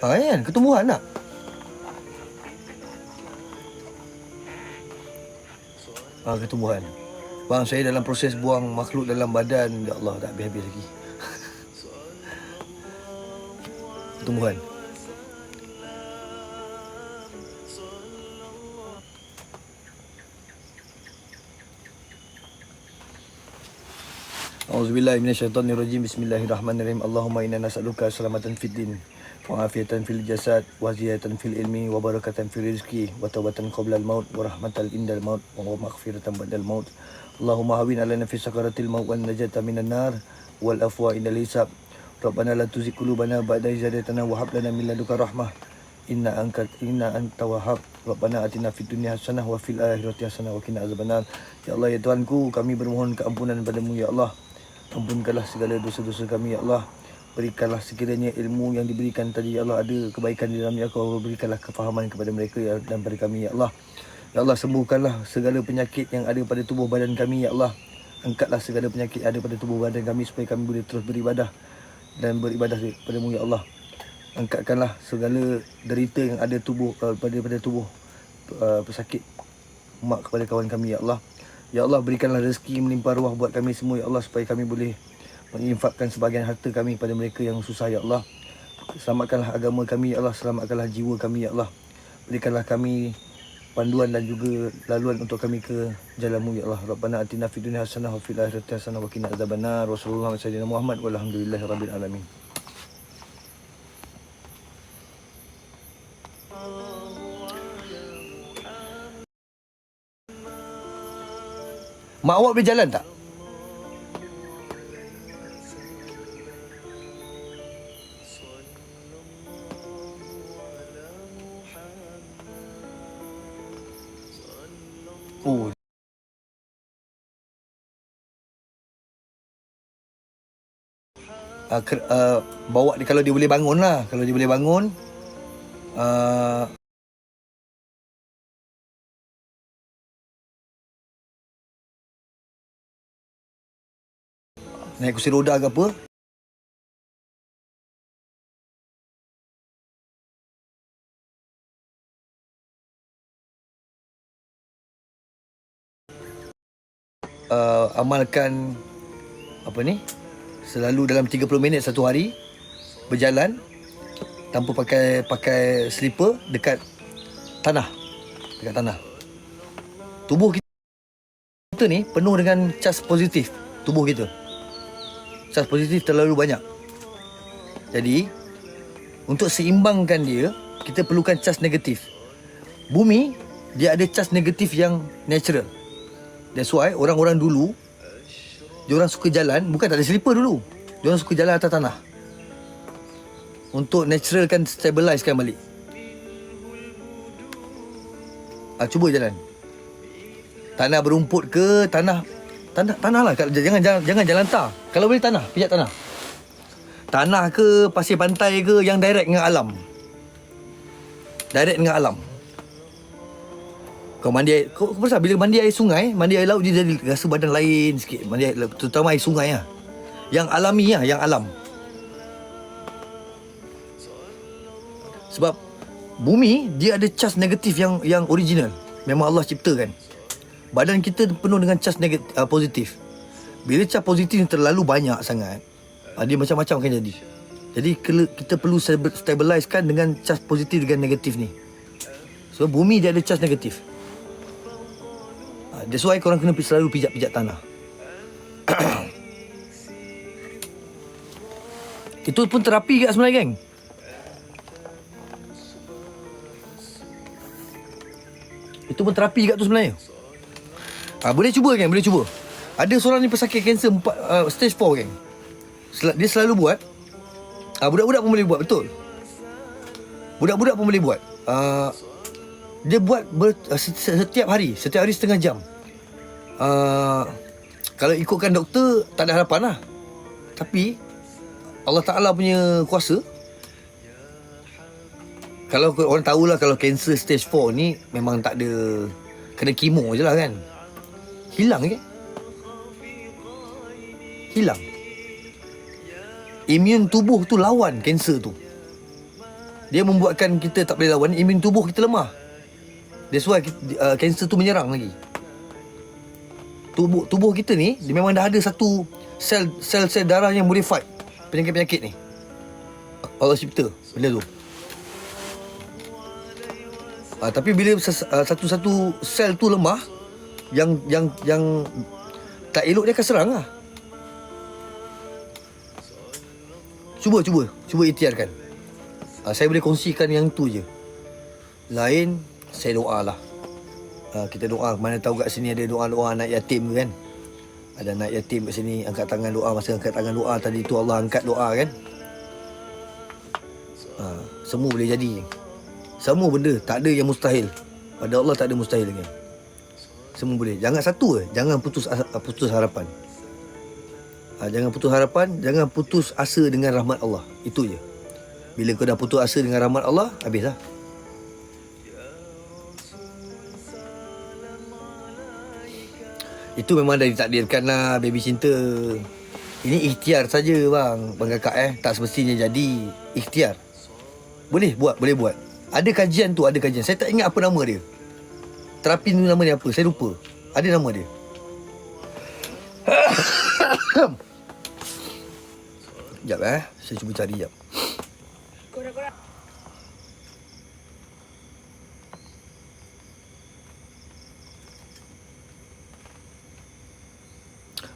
Ha kan? Ketumbuhan tak? Ha, ketumbuhan. Bang, saya dalam proses buang makhluk dalam badan. Ya Allah, tak habis-habis lagi. ketumbuhan. Auzubillahi minasyaitonirrajim. Bismillahirrahmanirrahim. Allahumma inna nas'aluka salamatan fid din wa afiatan fil jasad wa ziyatan fil ilmi wa barakatan fil rizqi wa tawbatan qabla al maut wa rahmatan indal maut wa maghfiratan ba'dal maut. Allahumma hawin alana fi sakaratil maut wa najata minan nar wal afwa indal hisab. Rabbana la tuzigh qulubana ba'da idh hadaytana wa hab lana min ladunka rahmah. Inna anta inna anta wahhab. Rabbana atina fid dunya hasanah wa fil akhirati hasanah wa qina azabannar. Ya Allah ya Tuhanku, kami bermohon keampunan padamu ya Allah. Ampunkanlah segala dosa-dosa kami ya Allah. Berikanlah sekiranya ilmu yang diberikan tadi ya Allah ada kebaikan di dalamnya kau berikanlah kefahaman kepada mereka ya, dan pada kami ya Allah. Ya Allah sembuhkanlah segala penyakit yang ada pada tubuh badan kami ya Allah. Angkatlah segala penyakit yang ada pada tubuh badan kami supaya kami boleh terus beribadah dan beribadah kepadamu ya Allah. Angkatkanlah segala derita yang ada tubuh uh, pada pada tubuh uh, pesakit mak kepada kawan kami ya Allah. Ya Allah berikanlah rezeki melimpah ruah buat kami semua ya Allah supaya kami boleh menginfakkan sebahagian harta kami pada mereka yang susah ya Allah. Selamatkanlah agama kami ya Allah, selamatkanlah jiwa kami ya Allah. Berikanlah kami panduan dan juga laluan untuk kami ke jalanmu ya Allah. Rabbana atina fid dunya hasanah wa fil akhirati hasanah wa qina adzabannar. Wassallallahu ala sayyidina Muhammad walhamdulillahi rabbil alamin. Mak awak boleh jalan tak? Uh, ker, uh, bawa dia kalau dia boleh bangun lah. Kalau dia boleh bangun uh, Naik kursi roda ke apa. Uh, amalkan apa ni selalu dalam 30 minit satu hari berjalan tanpa pakai pakai slipper dekat tanah. Dekat tanah. Tubuh kita, ni penuh dengan cas positif. Tubuh kita. Cas positif terlalu banyak. Jadi untuk seimbangkan dia kita perlukan cas negatif. Bumi dia ada cas negatif yang natural. That's why orang-orang dulu dia orang suka jalan bukan tak ada slipper dulu. Dia orang suka jalan atas tanah. Untuk naturalkan stabilizekan balik. Ah cuba jalan. Tanah berumput ke tanah tanah tanah lah jangan jangan jangan jalan tar. Kalau boleh tanah, pijak tanah. Tanah ke pasir pantai ke yang direct dengan alam. Direct dengan alam. Kau mandi air Kau, kau pasal bila mandi air sungai Mandi air laut Dia jadi rasa badan lain sikit. Mandi air Terutama air sungai lah. Yang alami lah Yang alam. Sebab Bumi Dia ada cas negatif yang Yang original. Memang Allah ciptakan. Badan kita penuh dengan cas negatif, uh, positif. Bila cas positif terlalu banyak sangat uh, Dia macam-macam akan jadi. Jadi kita perlu stabilizekan Dengan cas positif dengan negatif ni. So bumi dia ada cas negatif That's why korang kena selalu pijak-pijak tanah. Itu pun terapi kat sebenarnya, geng. Itu pun terapi kat tu sebenarnya. Ah, boleh cuba, geng. Boleh cuba. Ada seorang ni pesakit kanser uh, stage 4, geng. Dia selalu buat. Ah, budak-budak pun boleh buat, betul. Budak-budak pun boleh buat. Uh, dia buat ber, uh, setiap hari, setiap hari setengah jam. Uh, kalau ikutkan doktor tak ada harapan lah. Tapi Allah Taala punya kuasa kalau orang tahulah kalau kanser stage 4 ni memang tak ada kena kemo je lah kan. Hilang ke? Hilang. Imun tubuh tu lawan kanser tu. Dia membuatkan kita tak boleh lawan Imun tubuh kita lemah That's why uh, Cancer tu menyerang lagi Tubuh tubuh kita ni Dia memang dah ada satu Sel sel-sel darah yang boleh fight Penyakit-penyakit ni. Allah cipta Benda tu. Uh, Tapi bila uh, Satu-satu sel tu lemah Yang Yang Yang Tak elok dia akan serang lah. Cuba cuba. Cuba ikhtiarkan. Uh, Saya boleh kongsikan yang tu je. Lain Saya doa lah uh, Kita doa. Mana tahu kat sini ada doa-doa anak yatim kan? Ada anak yatim kat sini Angkat tangan doa. Masa angkat tangan doa Tadi tu Allah angkat doa kan? Uh, Semua boleh jadi. Semua benda Tak ada yang mustahil. Pada Allah tak ada mustahil lagi. Semua boleh. Jangan satu je Jangan putus asa- putus harapan. Ha, jangan putus harapan, jangan putus asa dengan rahmat Allah. Itu je. Bila kau dah putus asa dengan rahmat Allah, habislah. Itu memang dah ditakdirkan lah baby cinta. Ini ikhtiar saja bang, bang kakak eh. Tak semestinya jadi ikhtiar. Boleh buat, boleh buat. Ada kajian tu, ada kajian. Saya tak ingat apa nama dia. Terapi tu nama dia apa? Saya lupa. Ada nama dia. Sekejap eh. Saya cuba cari sekejap.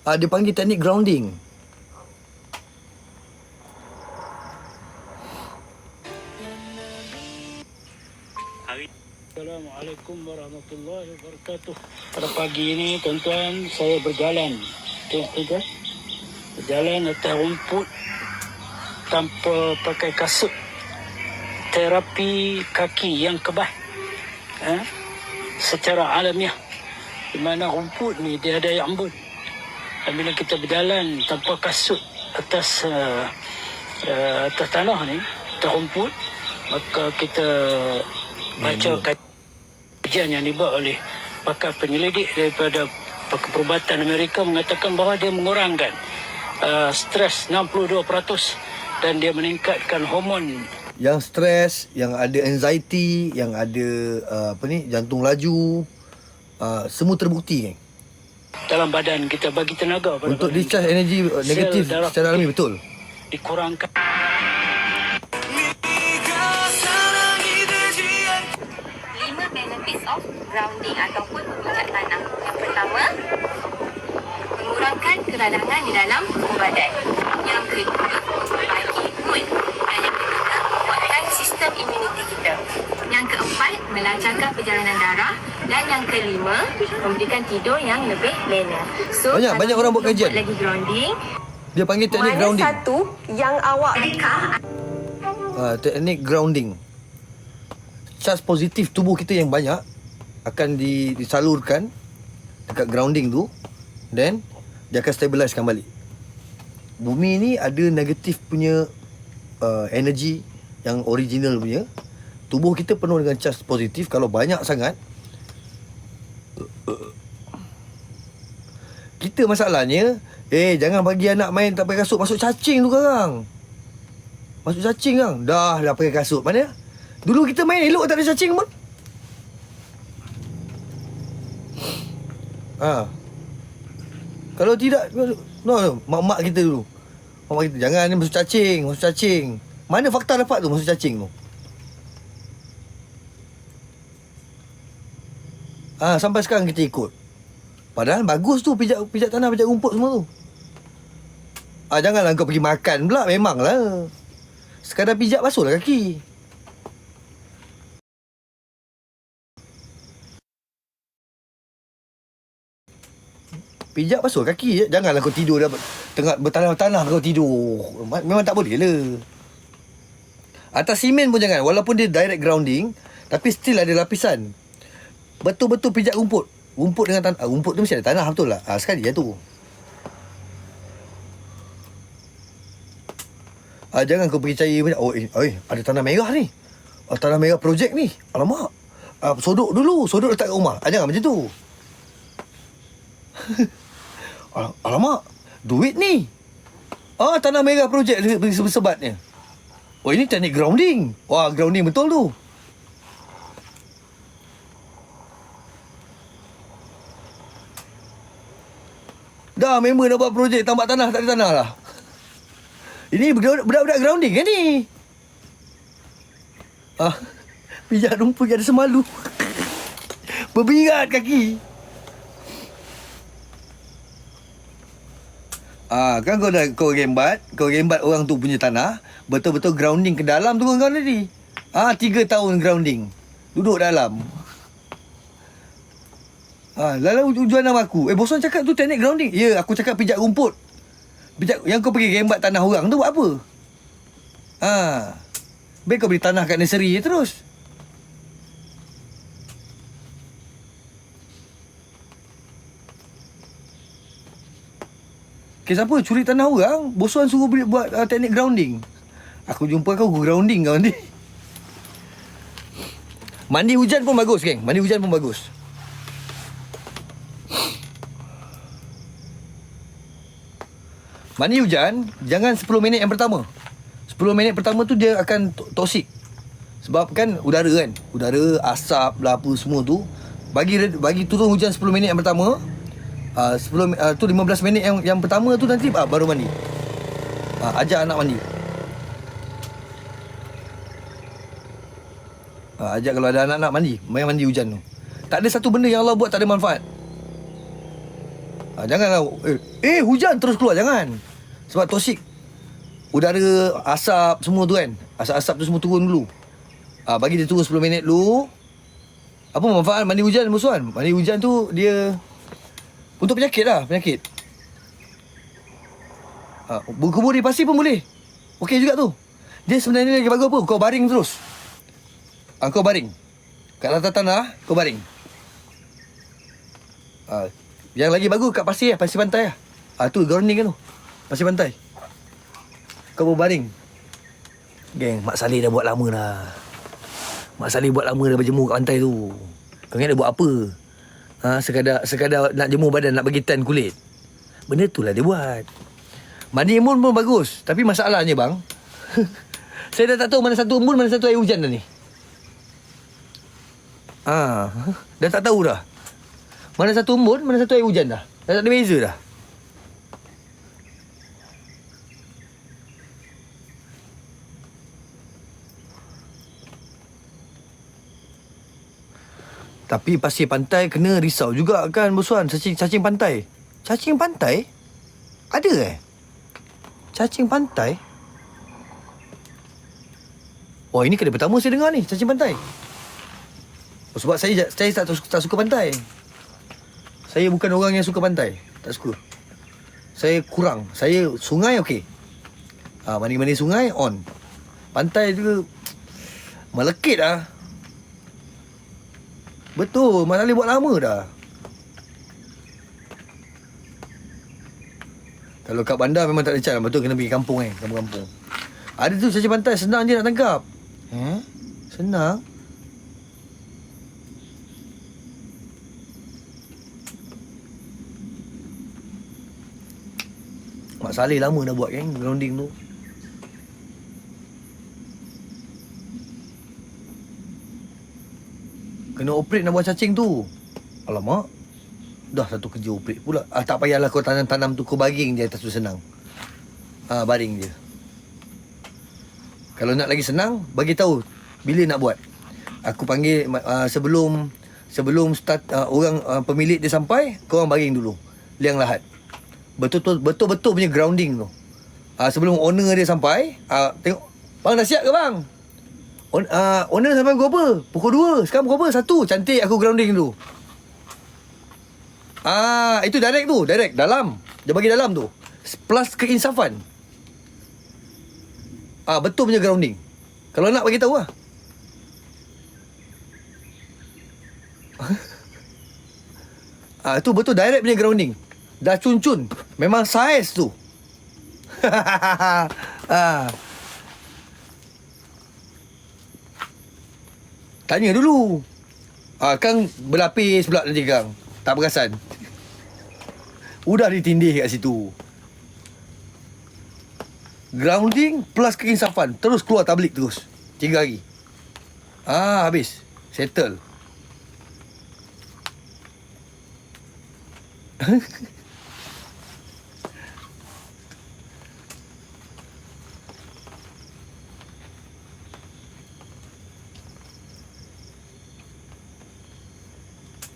Ah, dia panggil teknik grounding. Assalamualaikum warahmatullahi wabarakatuh. Pada pagi ini tuan-tuan saya berjalan. Tiga. Berjalan atas rumput tanpa pakai kasut. Terapi kaki yang kebas. Ha? Secara alamiah. Di mana rumput ni dia ada yang embun. Dan bila kita berjalan tanpa kasut atas uh, uh, atas tanah ni, atas rumput, maka kita baca kajian yang dibuat oleh pakar penyelidik daripada pakar perubatan Amerika mengatakan bahawa dia mengurangkan uh, stres 62% dan dia meningkatkan hormon Yang stres, yang ada anxiety, yang ada uh, apa ni, jantung laju, uh, semua terbukti kan. Dalam badan kita bagi tenaga pada Untuk discharge kita. energi negatif secara alami betul. dikurangkan lima benefits of grounding ataupun memijak tanah. Yang pertama, mengurangkan keradangan di dalam tubuh badan. Yang kedua, bagi mood. Dan yang ketiga, menguatkan sistem imuniti kita. Yang keempat, melancarkan perjalanan darah. Dan yang kelima, memberikan tidur yang lebih lena. So, Banyak- banyak orang buat kajian. lagi grounding, Dia panggil teknik Mana grounding. satu yang awak adakah Uh, teknik grounding. Charge positif tubuh kita yang banyak akan di, disalurkan dekat grounding tu then dia akan stabilizekan balik. Bumi ni ada negatif punya uh, energy yang original punya. Tubuh kita penuh dengan charge positif kalau banyak sangat kita masalahnya Eh jangan bagi anak main tak pakai kasut Masuk cacing tu sekarang Masuk cacing kan Dah dah pakai kasut. Mana? Dulu kita main elok tak ada cacing pun. Ha. Kalau tidak No no Mak-mak kita dulu. Mak kita Jangan masuk cacing Masuk cacing. Mana fakta dapat tu Masuk cacing tu? Ah ha, sampai sekarang kita ikut. Padahal bagus tu pijak pijak tanah, pijak rumput semua tu. Ah janganlah kau pergi makan pula memanglah. Sekadar pijak basuhlah kaki. Pijak basuh kaki je. Janganlah kau tidur dah tengah bertanah-tanah kau tidur. Memang tak boleh lah. Atas simen pun jangan. Walaupun dia direct grounding. Tapi still ada lapisan. Betul-betul pijak rumput. Rumput dengan tanah. Rumput tu mesti ada tanah betul lah. Ah, sekali tu. Ah, jangan kau pergi cari macam, oh, eh, ada tanah merah ni. Ah, tanah merah projek ni. Alamak. Ah, sodok dulu. Sodok letak kat rumah. Ah, jangan macam tu. Al- Alamak. Duit ni. Ah, tanah merah projek beri sebat-sebatnya. Oh ini teknik grounding. Wah grounding betul tu. Dah member dah buat projek tambak tanah tak ada tanah lah. Ini budak- budak-budak grounding kan ni? Ah, pijak rumput ada semalu. Berbirat kaki. Ah, kan kau dah kau rembat, kau rembat orang tu punya tanah, betul-betul grounding ke dalam tu kau tadi. Ah, tiga tahun grounding. Duduk dalam. Ah, lalu tujuan nama aku. Eh, bosan cakap tu teknik grounding. Ya, aku cakap pijak rumput. Pijak yang kau pergi rembat tanah orang tu buat apa? Ah. Baik kau beli tanah kat nursery je terus. Kes apa? Curi tanah orang? Bosuan suruh beli, buat uh, teknik grounding. Aku jumpa kau, aku grounding kau ni. Mandi hujan pun bagus, geng. Mandi hujan pun bagus. Mandi hujan, jangan 10 minit yang pertama. 10 minit pertama tu dia akan to- toksik. Sebab kan udara kan. Udara, asap lah apa semua tu. Bagi bagi turun hujan 10 minit yang pertama. Uh, 10 mi- uh, tu 15 minit yang yang pertama tu nanti uh, baru mandi. Uh, ajak anak mandi. Uh, ajak kalau ada anak-anak mandi, main mandi hujan tu. Tak ada satu benda yang Allah buat tak ada manfaat. Ha, janganlah eh, eh hujan terus keluar jangan. Sebab toksik. Udara asap semua tu kan. Asap-asap tu semua turun dulu. Ah ha, bagi dia turun 10 minit dulu. Apa manfaat mandi hujan musuhan? Mandi hujan tu dia untuk penyakit lah, penyakit. Ha, berkubur di pasir pun boleh. Okey juga tu. Dia sebenarnya lagi bagus apa? Kau baring terus. Ha, kau baring. Kat atas tanah, kau baring. Ha, yang lagi bagus kat pasir lah, pasir pantai lah. Ah tu grounding kan tu. Pasir pantai. Kau berbaring. Geng, Mak Saleh dah buat lama dah. Mak Saleh buat lama dah berjemur kat pantai tu. Kau ingat dia buat apa? Ha, sekadar sekadar nak jemur badan, nak bagi tan kulit. Benda tu lah dia buat. Mandi embun pun bagus. Tapi masalahnya bang, saya dah tak tahu mana satu embun, mana satu air hujan dah ni. Ah, dah tak tahu dah. Mana satu embun, mana satu air hujan dah. Dah tak ada beza dah. Tapi pasir pantai kena risau juga kan bosuan cacing cacing pantai. Cacing pantai? Ada eh? Cacing pantai? Oh ini kali pertama saya dengar ni cacing pantai. Sebab saya saya tak, tak suka pantai. Saya bukan orang yang suka pantai. Tak suka. Saya kurang. Saya sungai okey. Ha, mandi-mandi sungai on. Pantai tu melekit ah. Betul, Mak Saleh buat lama dah. Kalau kat bandar memang tak ada cat. Betul kena pergi kampung eh, kampung-kampung. Ada tu cacing pantai senang je nak tangkap. Eh? Senang. Saleh lama dah buat kan grounding tu. Kena operate nak buat cacing tu. Alamak. Dah satu kerja operate pula. Ah, tak payahlah kau tanam-tanam tu. Kau baring je atas tu senang. Ah, baring je. Kalau nak lagi senang, bagi tahu bila nak buat. Aku panggil uh, sebelum sebelum start uh, orang uh, pemilik dia sampai, kau orang baring dulu. Liang lahat. Betul-betul betul-betul punya grounding tu. Uh, sebelum owner dia sampai, uh, tengok bang dah siap ke bang? On, uh, owner sampai pukul apa? Pukul 2. Sekarang pukul apa? Satu. Cantik aku grounding tu. Ah, itu direct tu, direct dalam. Dia bagi dalam tu. Plus keinsafan. Ah, betul punya grounding. Kalau nak bagi tahu lah. ah, tu betul direct punya grounding. Dah cun-cun. Memang saiz tu. ah. Tanya dulu. Ah, Kang berlapis pula nanti Kang. Tak perasan. Udah ditindih kat situ. Grounding plus keinsafan. Terus keluar tablik terus. Tiga hari. Ah, habis. Settle.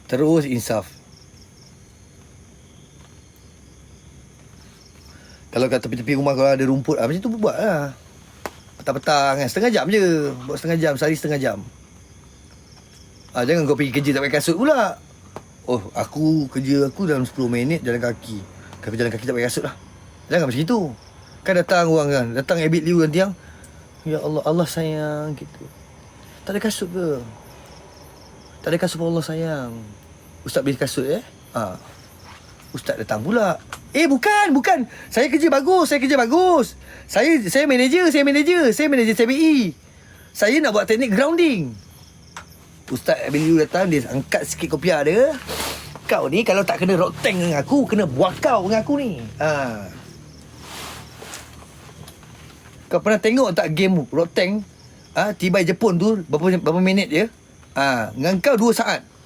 Terus insaf. Kalau kat tepi-tepi rumah kalau ada rumput, ah, macam tu buat lah. Petang-petang kan. Setengah jam je. Buat setengah jam. Sehari setengah jam. Ah, jangan kau pergi kerja tak pakai kasut pula. Oh, aku kerja aku dalam 10 minit jalan kaki. Kau jalan kaki tak pakai kasut lah. Jangan macam itu. Kan datang orang kan. Datang Abid Liu nanti yang. Ya Allah, Allah sayang. Gitu. Tak ada kasut ke? Tak ada kasut pun Allah sayang. Ustaz beli kasut eh? Ha. Ustaz datang pula. Eh bukan, bukan. Saya kerja bagus, saya kerja bagus. Saya saya manager, saya manager, saya manager CBE. Saya nak buat teknik grounding. Ustaz Abilu datang dia angkat sikit kopiah dia. Kau ni kalau tak kena rock tank dengan aku, kena buat kau dengan aku ni. Ha. Kau pernah tengok tak game rock tank? Ha, tibai Jepun tu berapa berapa minit? Ah, ha, dengan kau 2 saat.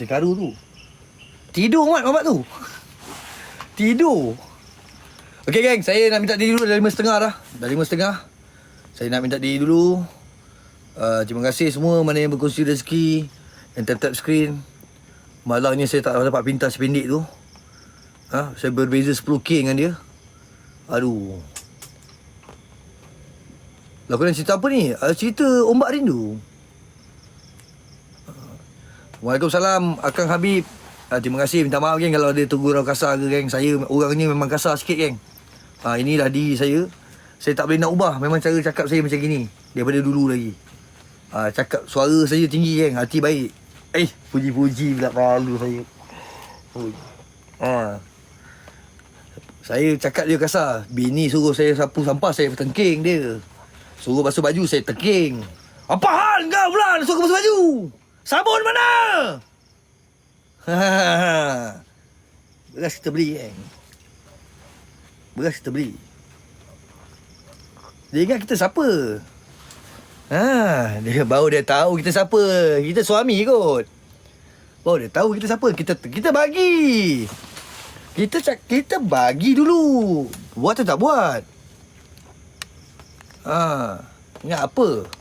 Terkaru tu. Tidur Mat babat tu. Tidur. Okey geng, saya nak minta diri dulu dah lima setengah dah. Dah lima setengah. Saya nak minta diri dulu. Uh, terima kasih semua mana yang berkongsi rezeki. Yang tap-tap screen. Malangnya saya tak dapat pintas pendek tu. Ha, saya berbeza 10k dengan dia. Aduh. Lakonan cerita apa ni? Uh, cerita Ombak Rindu. Waalaikumsalam Akang Habib. Uh, Terima kasih. Minta maaf geng Kalau ada tegur orang kasar ke geng. Saya orangnya memang kasar sikit geng. Uh, Inilah diri saya. Saya tak boleh nak ubah. Memang cara cakap saya macam gini Daripada dulu lagi. Uh, Cakap suara saya tinggi geng. Hati baik. Eh Puji-puji pula malu saya. Uh. Saya cakap dia kasar. Bini suruh saya sapu sampah Saya tertengking dia. Suruh basuh baju Saya terking Apa hal kau pula? Suruh basuh baju Sabun mana? Beras kita beli kan? Beras kita beli. Dia ingat kita siapa? Ha, dia baru dia tahu kita siapa. Kita suami kot. Baru dia tahu kita siapa. Kita kita bagi. Kita kita bagi dulu. Buat atau tak buat? Ha, ingat apa?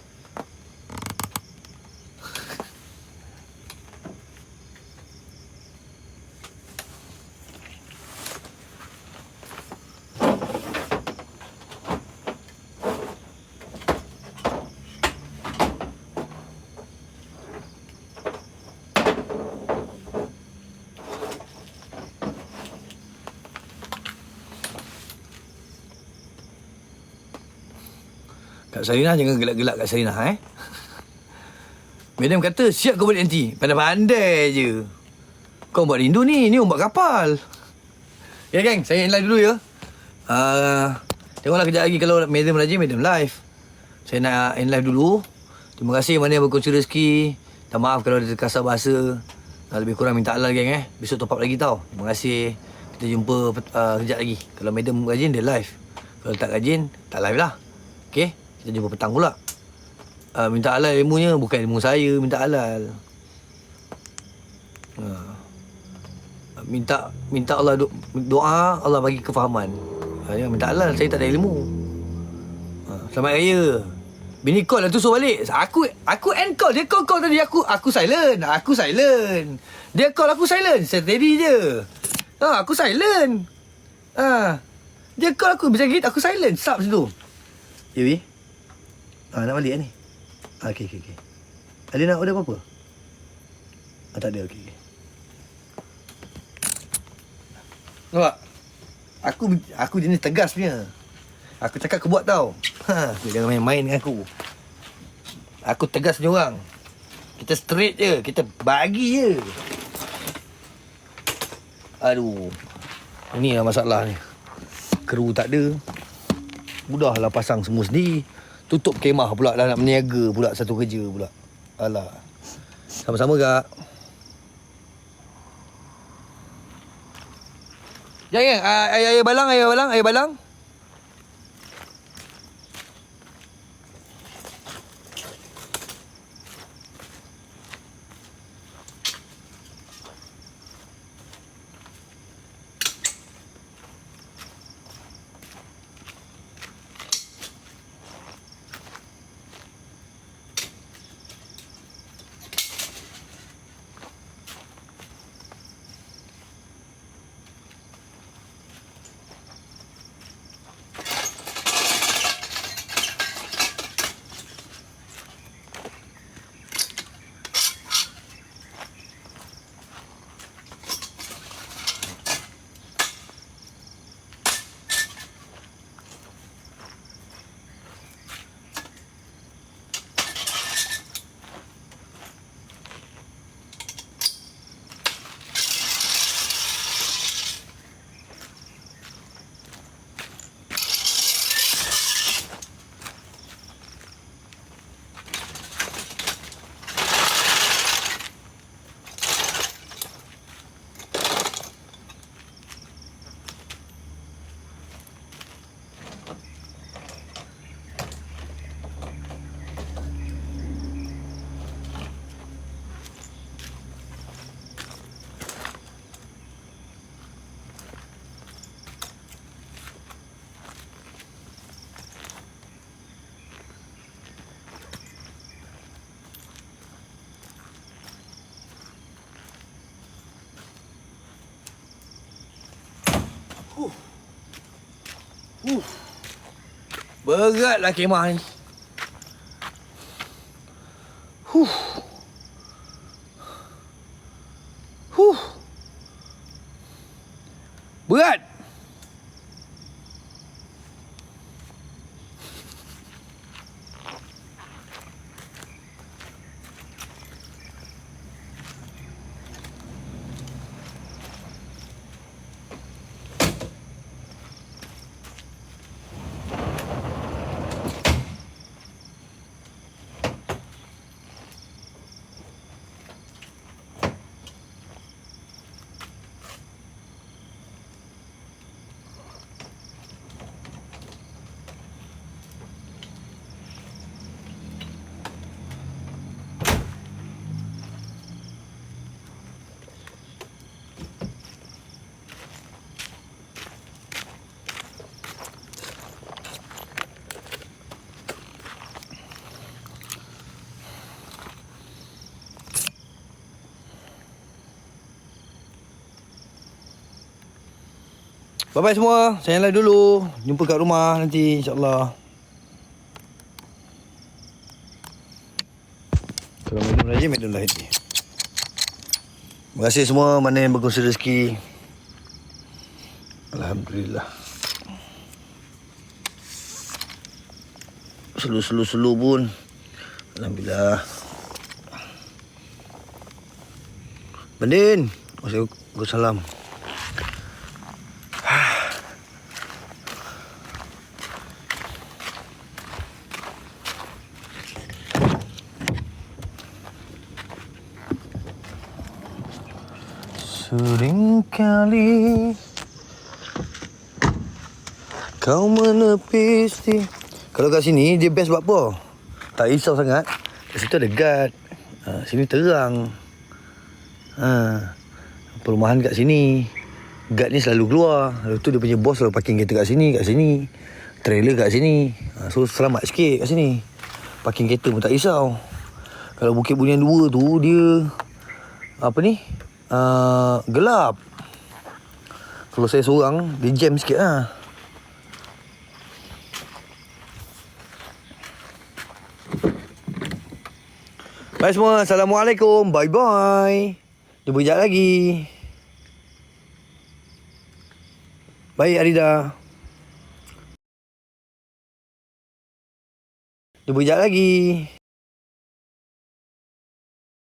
Kak Sarina jangan gelak-gelak Kak Sarina eh. Madam kata siap kau balik nanti. Pandai-pandai je. Kau buat rindu ni. Ni ombak kapal. Ya geng, saya in live dulu ya. Uh, tengoklah kejap lagi kalau Madam rajin, Madam live. Saya nak in live dulu. Terima kasih mana yang berkongsi rezeki. Tak maaf kalau ada kasar bahasa. Uh, lebih kurang minta halal geng eh. Besok top up lagi tau. Terima kasih. Kita jumpa uh, kejap lagi. Kalau Madam rajin, dia live. Kalau tak rajin, tak live lah. Okay? Kita jumpa petang pula. Uh, minta halal ilmunya bukan ilmu saya, minta halal. Uh, minta minta Allah do, doa, Allah bagi kefahaman. Ya, minta halal, saya tak ada ilmu. Uh, selamat raya. Bini call lah tu suruh balik. Aku aku end call. Dia call call tadi aku aku silent. Aku silent. Dia call aku silent. Saya steady je. Ha, aku silent. Ha. Dia call aku macam gitu aku silent. Sub situ. Yui. Ah, nak balik lah ni? Ah, okey, okey, okey. Ada nak order apa-apa? Ah, tak ada, okey. Nampak? Aku aku jenis tegas punya. Aku cakap kau buat tau. Ha, jangan main-main dengan aku. Aku tegas punya orang. Kita straight je. Kita bagi je. Aduh. Ini lah masalah ni. Kru tak ada. Mudahlah pasang semua sendiri. Tutup kemah pula dah nak meniaga pula satu kerja pula. Alah. Sama-sama kak. Ya ya, ayah ayah balang, ayah balang, ayah balang. เบอร์เกอร์ละเกมอน Bye-bye semua. Saya live dulu. Jumpa kat rumah nanti insyaAllah. Kalau minum minum. Terima kasih semua mana yang berkongsi rezeki. Alhamdulillah. Selu-selu-selu pun. Alhamdulillah. Bandin. Waalaikumsalam. Di Kalau kat sini dia best buat apa? Tak risau sangat. Kat situ ada guard. Ha, Sini terang. Ha, Perumahan kat sini. Guard ni selalu keluar. Lepas tu dia punya bos selalu parking kereta kat sini Kat sini. Trailer kat sini. Ha, So selamat sikit kat sini. Parking kereta pun tak risau. Kalau Bukit Bunian 2 tu dia Apa ni? Uh, gelap. Kalau saya seorang, dia jam sikit lah. Bye semua. Assalamualaikum. Bye-bye. Jumpa sekejap lagi. Baik Arida. Jumpa sekejap lagi.